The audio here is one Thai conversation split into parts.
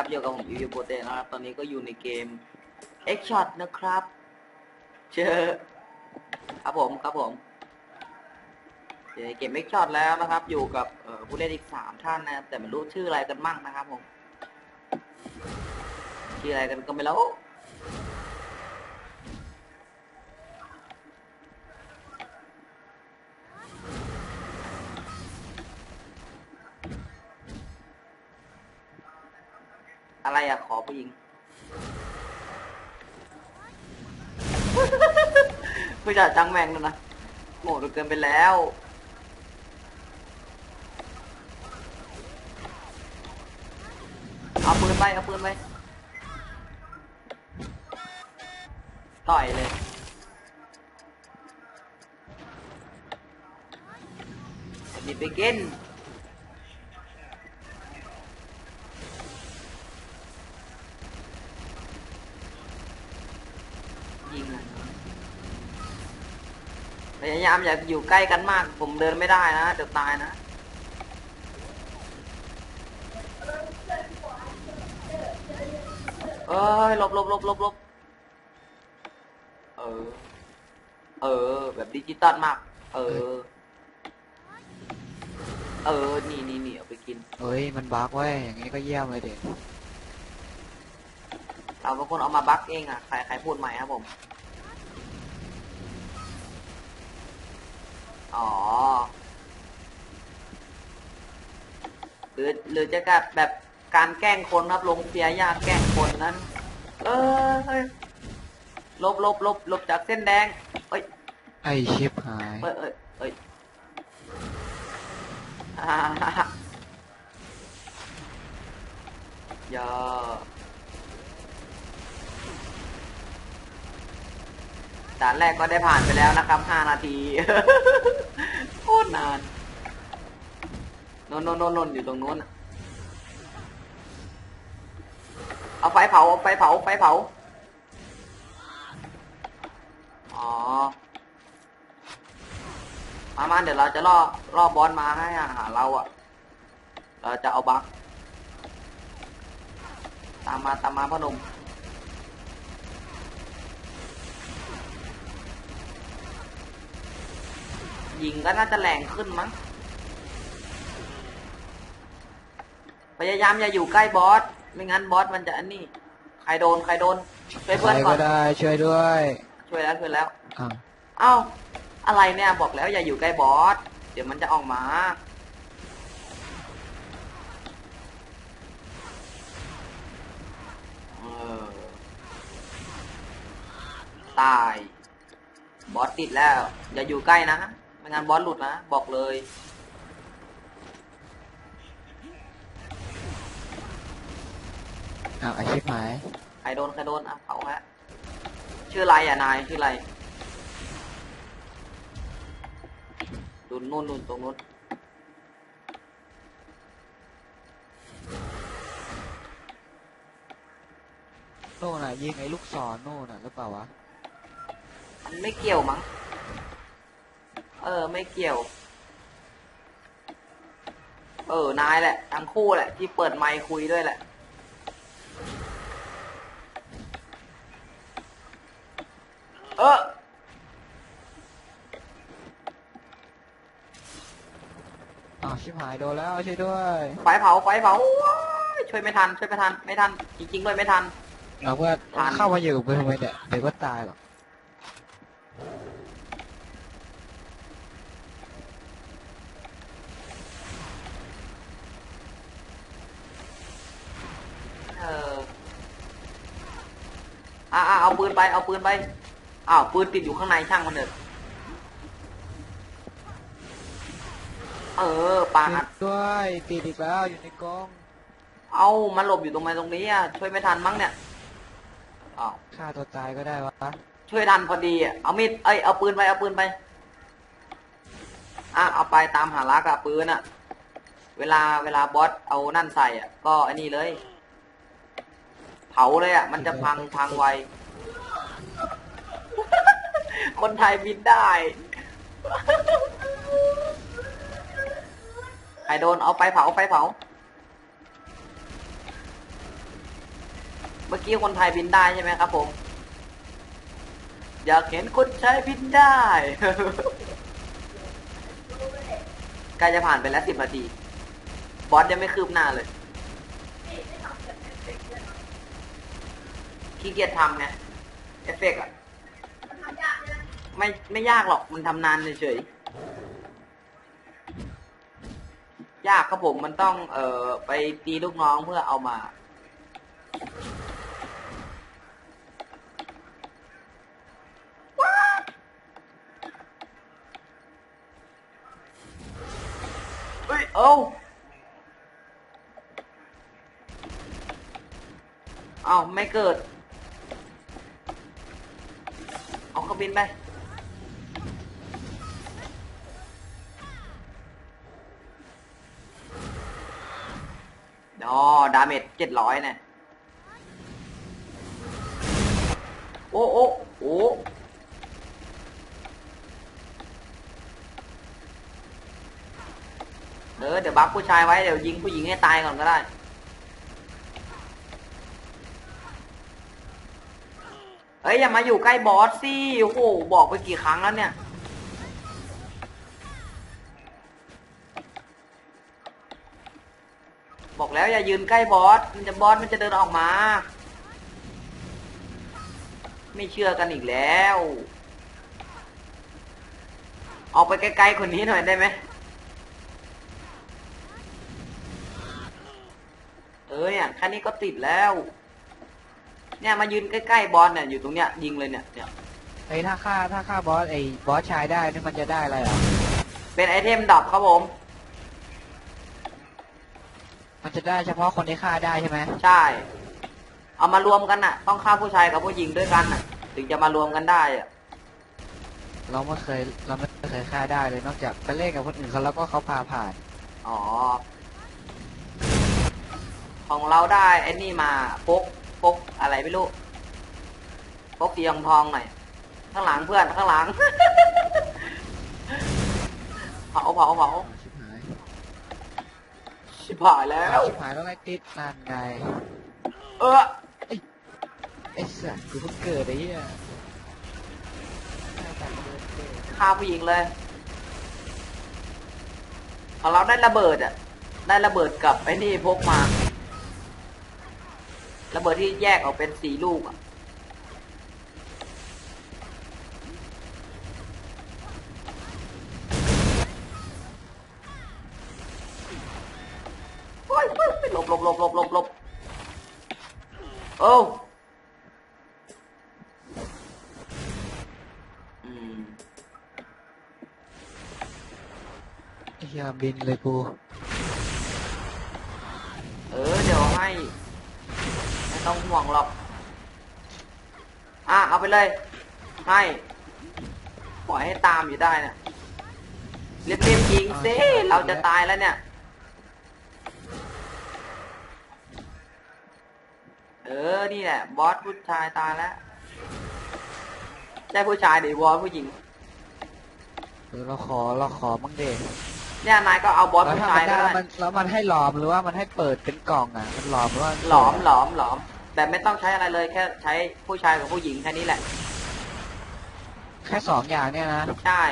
ครับอยู่กับผมยูยูโปเตนะครับ ตอนนี้ก็อยู่ในเกม X Shot นะครับ เจอครับผมครับผมอยู่ในเกม X Shot แล้วนะครับ อยู่กับผู้เล่นอีกสามท่านนะครับแต่ไม่รู้ชื่ออะไรกันมั่งนะครับผมชื่ออะไรกันก็ไม่รู้ อะไรอะขอผู้หญิง ผู้จัดจังแมงนั่นนะโง่เหลือเกินไปแล้ว เอาปืนไปเอาปืนไปต่อยเลยดิไปกิน ยิงอะพยายามอย่าอยู่ใกล้กันมาก ผมเดินไม่ได้นะเดี๋ยวตายนะ เอ้ยหลบหลบหลบหลบหลบเออ เออ แบบดิจิตอลมาก เออ เออ นี่นี่นี่เอาไปกิน เฮ้ย มันบั๊กเว้ย อย่างงี้ก็เยี่ยมเลยเด็ก เราเป็นคนเอามาบั๊กเองอะ ใครใครพูดใหม่ครับผม อ๋อ หรือหรือจะกับแบบการแกล้งคนครับลงเสียยากแกล้งคนนั้น เออเฮ้ยลบลบลบลบจากเส้นแดงเอ้ย ไอชิปหาย เอ้ยเอ้ยเอ้ยฮ่าฮ่าฮ่าอย่า ด่านแรกก็ได้ผ่านไปแล้วนะครับห้านาทีโคตรนานนนนนนอยู่ตรงนู้นเอาไฟเผาเอาไฟเผาไฟเผาอ๋อมามาเดี๋ยวเราจะล่อล่อบอลมาให้หาเราอะเราจะเอาบักตามมาตามมาพ่อหนุ่ม ยิงก็น่าจะแรงขึ้นมั้ง พยายามอย่าอยู่ใกล้บอส ไม่งั้นบอสมันจะอันนี้ ใครโดน ใครโดน ช่วยใคเพื่รอนก่อก็น ได้ช่วยด้วยช่วยแล้วช่วยแล้วอ้าวเอ้า อะไรเนี่ยบอกแล้วอย่าอยู่ใกล้บอส เดี๋ยวมันจะออกมา เออ ตาย บอสติดแล้ว อย่าอยู่ใกล้นะ ไม่งั้นบอสหลุดนะ บอกเลย อ้าวไอชิปหายใครโดนใครโดนอะเผาฮะชื่ออะไรอะนายชื่ออะไรดูนู่นนู่นตรงนู้นโน่นน่ะยิงไอ้ลูกศรโน่นน่ะหรือเปล่าวะ มันไม่เกี่ยวมั้งเออ ไม่เกี่ยว เออ นายแหละ ทั้งคู่แหละ ที่เปิดไมค์คุยด้วยแหละ เอออ้าวชิปหายโดนแล้วช่วยด้วยไฟเผาไฟเผาว้ายช่วยไม่ทัน ช่วยไม่ทัน ไม่ทัน จริงๆด้วยไม่ทัน เราเพื่อนทัน เข้ามาอยู่กับทำไมเนี่ยเดี๋ยวก็ตายหรอก เออ อ่า เอาปืนไปเอาปืนไปอ้าวปืนติดอยู่ข้างในช่างมันเถอะเออปาช่วยอัดด้วยติดอีกแล้วอยู่ในกรงเอามันหลบอยู่ตรงไหนตรงนี้อะช่วยไม่ทันมั้งเนี่ยอ้าวฆ่าตัวตายก็ได้วะช่วยทันพอดีอะเอามีดเอ้ยเอาปืนไปเอาปืนไปอะเอาไปตามหารักอะปืนอะเวลาเวลาบอสเอานั่นใส่อะก็อันนี้เลย เผาเลยอะมันจะพังพังไว คนไทยบินได้ใครโดนเอาไปเผาไปเผา เมื่อกี้คนไทยบินได้ใช่ไหมครับผม อยากเห็นคนใช้บินได้ใกล้จะผ่านไปแล้วสิบนาที บอสยังไม่คืบหน้าเลย ขี้เกียจทำไง เอฟเฟกต์อะ ไม่ไม่ยากหรอกมันทำนานเฉยๆยากครับผมมันต้อง เอ่อ ไปตีลูกน้องเพื่อเอามา เฮ้ย เอาเอาไม่เกิด เอาเครื่องบินไป เมจเจ็ดร้อยเนี่ยโอ้โอ้โอ้เออเดี๋ยวบัฟผู้ชายไว้ เดี๋ยวยิงผู้หญิงให้ตายก่อนก็ได้ เอ้ยอย่ามาอยู่ใกล้บอสสิโอ้โหบอกไปกี่ครั้งแล้วเนี่ย บอกแล้วอย่ายืนใกล้บอส มันจะบอสมันจะเดินออกมา ไม่เชื่อกันอีกแล้ว ออกไปไกลๆคนนี้หน่อยได้ไหมเออเนี่ยแค่นี้ก็ติดแล้ว เนี่ยมายืนใกล้ๆบอสเนี่ยอยู่ตรงเนี้ยยิงเลยเนี่ยเนี่ยไอ้ยถ้าฆ่าถ้าฆ่าบอสไอ้บอสชายได้นี่มันจะได้อะไรอะเป็นไอเทมดับครับผม มันจะได้เฉพาะคนที่ฆ่าได้ใช่ไหมใช่ เอามารวมกันน่ะ ต้องฆ่าผู้ชายกับผู้หญิงด้วยกันน่ะ ถึงจะมารวมกันได้อะเราไม่เคยเราไม่เคยฆ่าได้เลยนอกจากไปเล่นกับคนอื่นเขาแล้วก็เขาพาผ่าน อ๋อ ของเราได้ไอ้นี่มาพกพกอะไรไม่รู้พกสีทองทองๆหน่อยข้างหลังเพื่อนข้างหลัง เผาเผาเผา ชิบหายชิบหายแล้ว ชิบหายแล้วไล่ติดนั่นไงเออไอ้สัสกูเพิ่งเกิดไอ้เหี้ยฆ่าผู้หญิงเลยของเราได้ระเบิดอะ ได้ระเบิดกับไอ้นี่พกมา ระเบิดที่แยกออกเป็นสีลูกอะ โอ้ยโอ้ยหลบหลบหลบหลบหลบหลบโอ้ อืมไอ้เหี้ยบินเลยกูเออ เดี๋ยวให้ ไม่ต้องห่วงหรอก อะ เอาไปเลย ให้ ปล่อยให้ตามอยู่ได้เนี่ยเรียบๆยิงซิเราจะตายแล้วเนี่ย เออ นี่แหละ บอสผู้ชายตายแล้ว ใช่ผู้ชายหรือบอสผู้หญิง เออเราขอเราขอมั่งเด็เนี่ยนายก็เอาบอสแล้วผู้ถ้าชามัยนก็ได้ได้มันแล้วมันให้หลอมหรือว่ามันให้เปิดเป็นกล่องอะ มันหลอมหรือว่าหลอมหลอมหลอม แต่ไม่ต้องใช้อะไรเลยแค่ใช้ผู้ชายกับผู้หญิงแค่นี้แหละ แค่สองอย่างเนี่ยนะใช่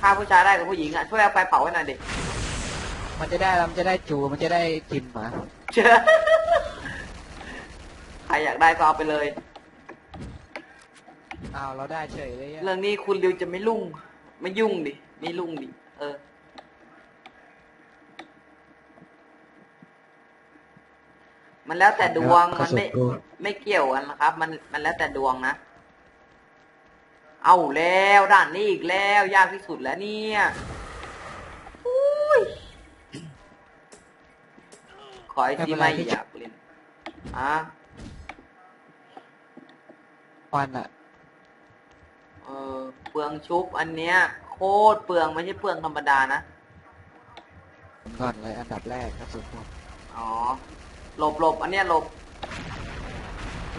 ฆ่าผู้ชายได้กับผู้หญิงอะช่วยเอาไปเผาให้หน่อยดิ มันจะได้แล้วมันจะได้จูมันจะได้จิมหมาเชื่อใครอยากได้ก็เอาไปเลย อ้าวเราได้เฉยเลยอะเรื่องนี้คุณริวจะไม่ลุ่ง ไม่ยุ่งดิ ไม่ลุ่งดิ เออ มันแล้วแต่ดวง มันไม่กระสุกูไม่เกี่ยวกันนะครับ มัน มันแล้วแต่ดวงนะ เอาแล้วด่านนี้อีกแล้ว ยากที่สุดแล้วเนี่ยอุ้ยขอไอซีไม่อยากเล่นอะ ควันอะ เออเปลืองชุบอันเนี้ย โคตรเปลืองไม่ใช่เปลืองธรรมดานะก่อนเลยอันดับแรกกระสุนหมดอ๋อ หลบหลบอันเนี้ยหลบ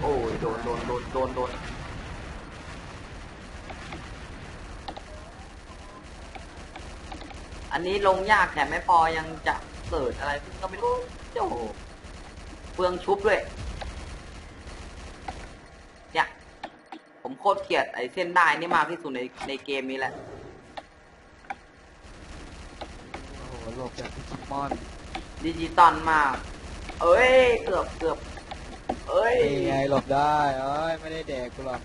โอ้ยโดนโดนโดนโดนโดนอันนี้ลงยากแถมไม่พอยังจะเกิดอะไรขึ้นก็ไม่รู้โจ้เปลืองชุบด้วยเนี่ย ผมโคตรเกลียดไอ้เส้นได้นี่มากที่สุดในในเกมนี้แหละ โอ้โหหลบจากดิจิมอนดิจิตอลมาก เอ้ย เกือบเกือบเอ้ย นี่ไงหลบได้เอ้ยไม่ได้แดกกูหรอก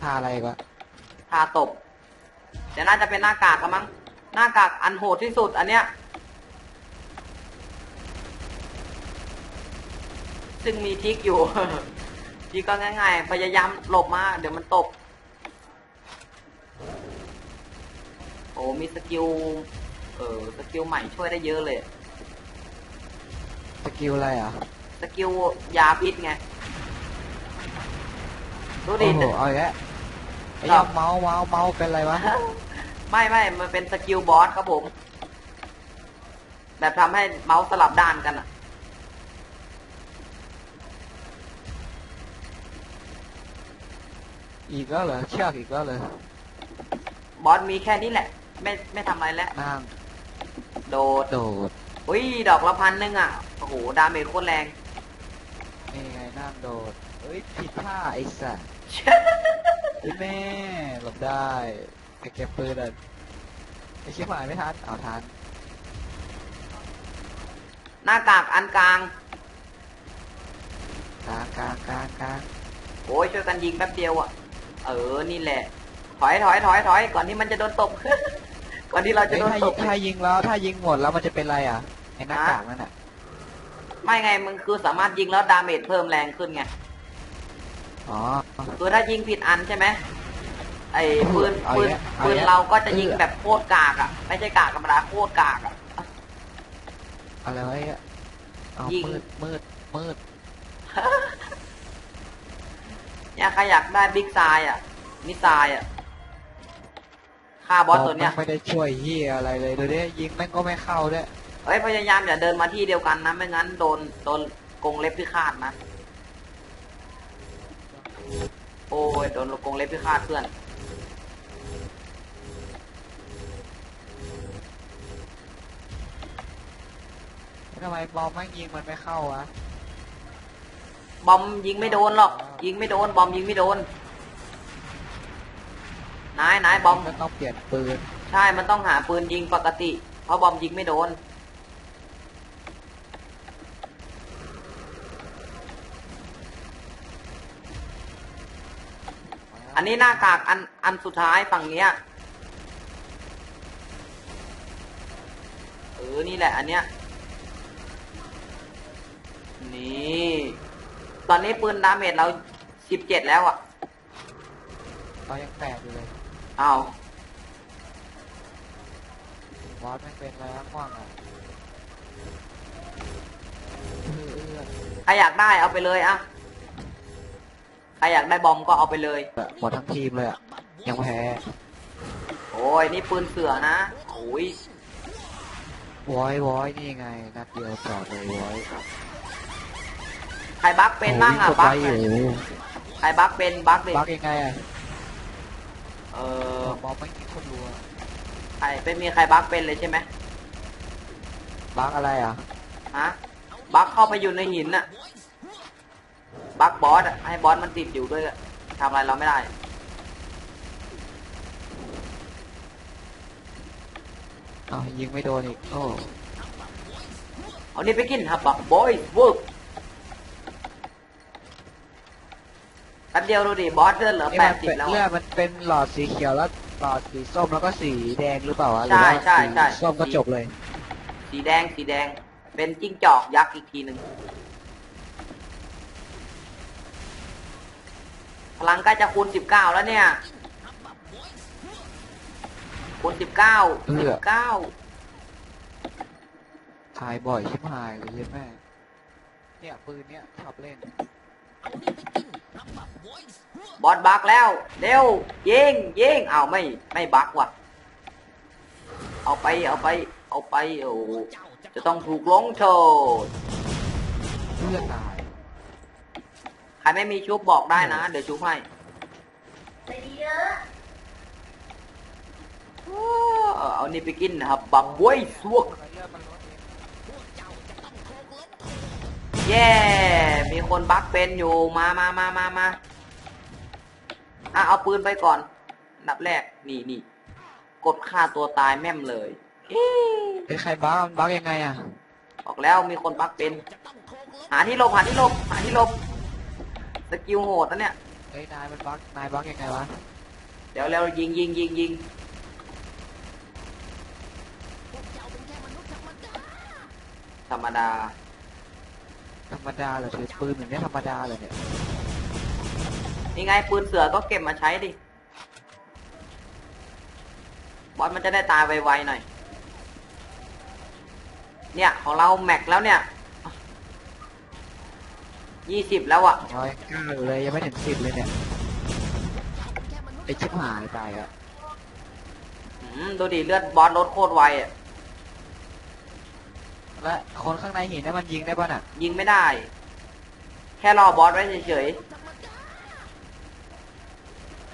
ท่าอะไรอีกวะทาตบเดี๋ยวน่าจะเป็นหน้ากากกันมั้ง หน้ากากอันโหดที่สุดอันเนี้ย ซึ่งมีทริกอยู่ทริ กก็ง่ายๆ พยายามหลบมา เดี๋ยวมันตบโอ้มีสกิล เออสกิลใหม่ช่วยได้เยอะเลย สกิลอะไรอะสกิลยาพิษไง ดูดิ โอ้โหเอาอีกแล้วไอ้ครัยอบดเมาส์เมาส์เมาส์เป็นไรวะ ไม่ไม่มันเป็นสกิลบอสครับผม แบบทำให้เมาส์สลับด้านกันอะ อีกแล้วเหรอเชือกอีกแล้วเลยบอสมีแค่นี้แหละ ไม่ไม่ทำอะไรแล้ว นั่งโดด โดดอุ้ยดอกละพันหนึ่งอะ โอ้โห ดาเมจโคตรแรง นี่ไงนั่งโดดเอ้ยผิดท่าไอ้สัสไอ้แม่หลบได้ไปเก็บปืนอะไอ้ชิบหายไม่ทันเอาทันหน้ากากอันกลาง กลางกลางกลางกลางโอ้ยช่วยกันยิงแป๊บเดียวอะ เออ นี่แหละ ถอยถอยถอยถอยก่อนที่มันจะโดนตบ ก่อนที่เราจะเอ้ยโดนถ้าตยิบงถ้ายิงแล้วถ้ายิงหมดแล้วมันจะเป็นไรอะไอ้หน้ากากนั่นอะไม่ไงมันคือสามารถยิงแล้วดาเมจเพิ่มแรงขึ้นไง อ๋อ คือถ้ายิงผิดอันใช่ไหมไอ้ปืนเอาปือีนกแล้วเอาปือีนกแล้ว เราก็จะยิงเออแบบโคตรกากอะ ไม่ใช่กากธรรมดาโคตรกากอะ อะไรวะเนี่ยเอายิง มืดมืดมืด เนี่ยใครอยากได้บิ๊กไซอะมิสไซอะฆ่าบอสตัวเนี้ยไม่ได้ช่วยเฮียอะไรเลยดูดิยิงแม่งก็ไม่เข้าด้วยเฮ้ยพยายามอย่าเดินมาที่เดียวกันนะไม่งั้นโดนโดนกรงเล็บพิฆาตนะโอ้ยโดนกรงเล็บพิฆาตเพื่อนทำไมบอมแม่งยิงมันไม่เข้าวะ บอมยิงไม่โดนหรอก ยิงไม่โดน บอมยิงไม่โดน นายนายบอมก็ต้องเปลี่ยนปืน ใช่ มันต้องหาปืนยิงปกติ เพราะบอมยิงไม่โดน อันนี้หน้ากากอันอันสุดท้ายฝั่งเนี้ย เออ นี่แหละ อันเนี้ย นี่ ตอนนี้ปืนดาเมจเราสิบเจ็ดแล้วอะเรายังแตกอยู่เลยเอาบอสแม่งเป็นอะไรวะกว้างอะเออเออใครอยากได้เอาไปเลยอะใครอยากได้บอมก็เอาไปเลยเออหมดทั้งทีมเลยอะ ยังแพ้ โอ้ยนี่ปืนเสือนะโอ้ยวอยวอยนี่ไงนัดเดียวจอดเลยวอย ใครบักเป็นบ้างอะโยบักวิ่งกดไว้อยู่ใครบักเป็นบักเลยบักยังไงอะเอเอออบอมไม่กินคนรัวใครเป็นมีใครบักเป็นเลยใช่ไหมบักอะไรอะฮะบักเข้าไปอยู่ในหินอะบักบอสอะให้บอสมันติดอยู่ด้วยอะทำอะไรเราไม่ได้เอายิงไม่โดนอีกโอ้เอานี่ไปกินครับบักบอยเวิร์กแป๊บ เดียวดูดิบอสเลือดเหลือนี่แปมัดนสิบเป็นแล้วเลืออะดมันเป็นหลอดสีเขียวแล้วหลอดสีส้มแล้วก็สีแดงหรือเปล่าวะหรือใช่ว่าใช่สีใช่ส้มก็จบเลย สีแดงสีแดง เป็นจิ้งจอกยักษ์อีกทีหนึ่งพลังใกล้จะคูณสิบเก้าแล้วเนี่ยคูณสิบเก้าเอื้สิอ บเก้าทายบ่อยชิบหายเลยเหี้ยแม่เนี่ยปืนเนี่ยชอบเล่น บอสบักแล้ว เร็วยิงยิงเอาวไม่ไม่บักว่ะ เอาไปเอาไป เอาไปโอ้โหจะต้องถูกลงโทษเพื่อตายใครไม่มีชุบบอกได้นะ เดี๋ยวชุบให้โอ้เอานี่ไปกินนะครับบักบวยสวก เย้ มีคนบักเป็นอยู่ มามามามามาอะเอาปืนไปก่อนอันดับแรก นี่นี่ กดฆ่าตัวตายแม่มเลยเอ๊ะไอ้ยใครบ้ามันบ้ายังไงอะบอกแล้วมีคนบักเป็น หาที่หลบหาที่หลบหาที่หลบ สกิลโหดนะเนี่ย เฮ้ยนายมันบ้านายบ้ายังไงวะ เดี๋ยวแล้วยิงยิงยิงยิงธรรมดา ธรรมดาเหรอถือปืนอย่างนี้ธรรมดาเลยเนี่ยนี่ไงปืนเสือก็เก็บมาใช้ดิ บอสมันจะได้ตายไวๆหน่อย เนี่ยของเราแม็กแล้วเนี่ยยี่สิบแล้วอะร้อยเก้าอยู่เลยยังไม่ถึงสิบเลยเนี่ยไอ้ชิบหายตายอะอืมดูดิเลือดบอสลดโคตรไวอะ และคนข้างในหินนั้นมันยิงได้ป่ะน่ะ ยิงไม่ได้ แค่รอบอสไว้เฉยๆ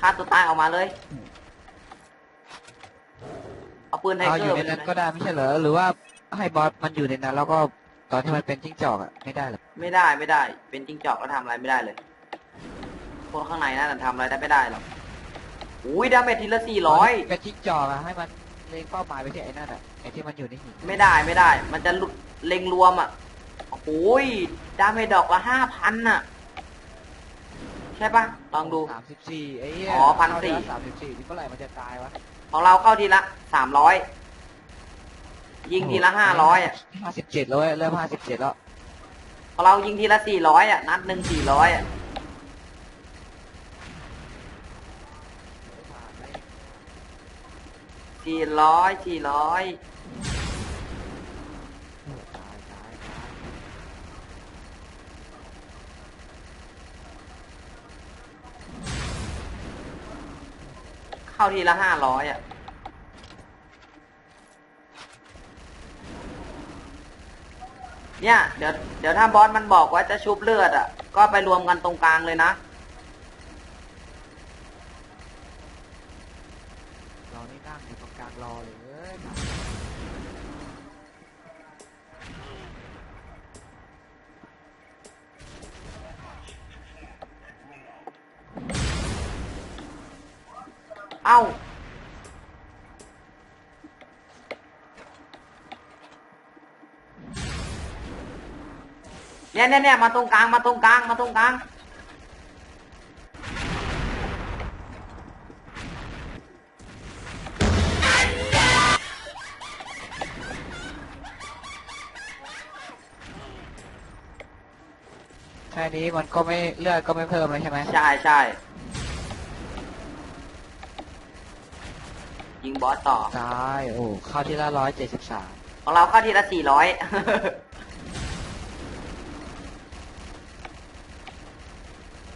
ฆ่าตัวตายออกมาเลย เอาปืนไทเอาเกออยู่ร์ในไปนั้นเลยก็ได้ไม่ใช่เหรอหรือว่าให้บอสมันอยู่ในนั้นแล้วก็ตอนที่มันเป็นจิ้งจอกอะไม่ได้เหรอไม่ได้ไม่ได้ เป็นจิ้งจอกก็ทำอะไรไม่ได้เลย คนข้างในนั่นนะทำอะไรได้ไม่ได้หรอกอุ้ยดาเมจทีละสี่ร้อย เป็นจิ้งจอกอะให้มัน เล็งเป้าหมายไปที่ไอ้นั่นอะไอ้ที่มันอยู่ในหินไม่ได้ไม่ได้ มันจะหลุดเล็งรวมอะโอ้ยดาเมจดอกละห้าพันน่ะ ใช่ปะลองดู สามสิบสี่ไอ้เหี้ยอ๋อ1,400 สามสิบสี่ที่เมื่อไหร่มันจะตายวะของเราเข้าทีละสามร้อยยิงทีละห้าร้อยอะห้าสิบเจ็ดแล้วเว้ยเริ่มห้าสิบเจ็ดแล้ว ของเรายิงทีละสี่ร้อยอะนัดหนึ่งสี่ร้อยอะ สี่ร้อยสี่ร้อยตายตายตายเข้าทีละห้าร้อยอะ เนี่ย เดี๋ยวเดี๋ยวถ้าบอสมันบอกว่าจะชุบเลือดอะ ก็ไปรวมกันตรงกลางเลยนะ เรานี่ นั่งอยู่ตรงกรอเลยเว้ยเอ้าเนี่ยเนี่ยเนี่ยมาตรงกลางมาตรงกลางมาตรงกลาง นี้มันก็ไม่เลือดก็ไม่เพิ่มเลยใช่ไหมใช่ใช่ยิงบอสต่อตายโอ้เข้าที่ละร้อยเจ็ดสิบสามของเราเข้าทีละสี่ร้อย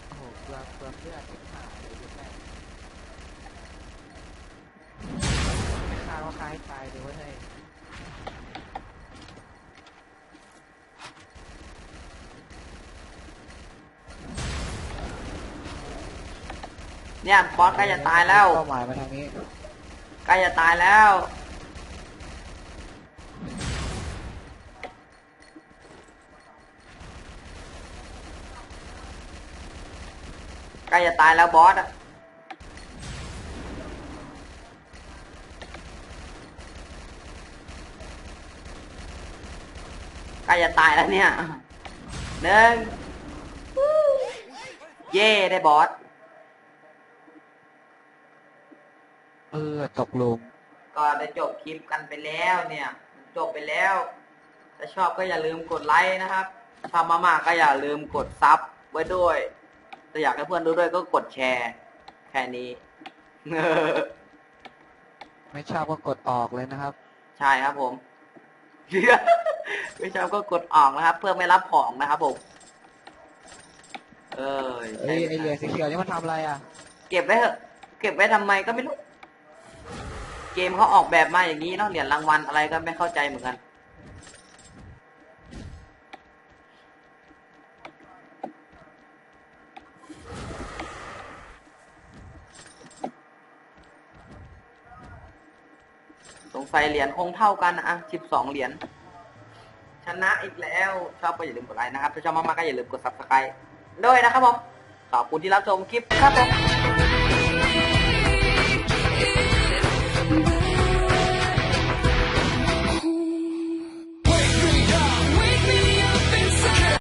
โอ้โหเปลืองเปลืองเลือดชิบหายเลยเยอะแม่ไม่ฆ่าก็ฆ่าให้ตายเลยเว้ย เฮ้ยเนี่ยบอสใกล้จะตายแล้วเป้าหมายมาทางนี้ใกล้จะตายแล้วใกล้จะตายแล้วบอสอะใกล้จะตายแล้วเนี่ยหนึ่งเย่ได้บอส ออตกหลุมก็ได้จบคลิปกันไปแล้วเนี่ย จบไปแล้วถ้าชอบก็อย่าลืมกดไลค์นะครับชอบมากๆก็อย่าลืมกดซับไว้ด้วยถ้าอยากให้เพื่อนดูด้วยก็กดแชร์แค่นี้ ไม่ชอบก็กดออกเลยนะครับ ใช่ครับผม ไม่ชอบก็กดออกนะครับ เพื่อไม่รับของนะครับผม เออเอ้ยไอเหลืองสีเขียวนี่มันทำอะไรอะ เก็บไว้เถอะ เก็บไว้ทำไมก็ไม่รู้ เกมเขาออกแบบมาอย่างนี้เนาะเหรียญรางวัลอะไรก็ไม่เข้าใจเหมือนกัน สงสัยเหรียญคงเท่ากันนะอะสิบสองเหรียญชนะอีกแล้ว ชอบก็อย่าลืมกดไลค์นะครับ ถ้าชอบมากๆก็อย่าลืมกด subscribe ด้วยนะครับผมขอบคุณที่รับชมคลิปครับผม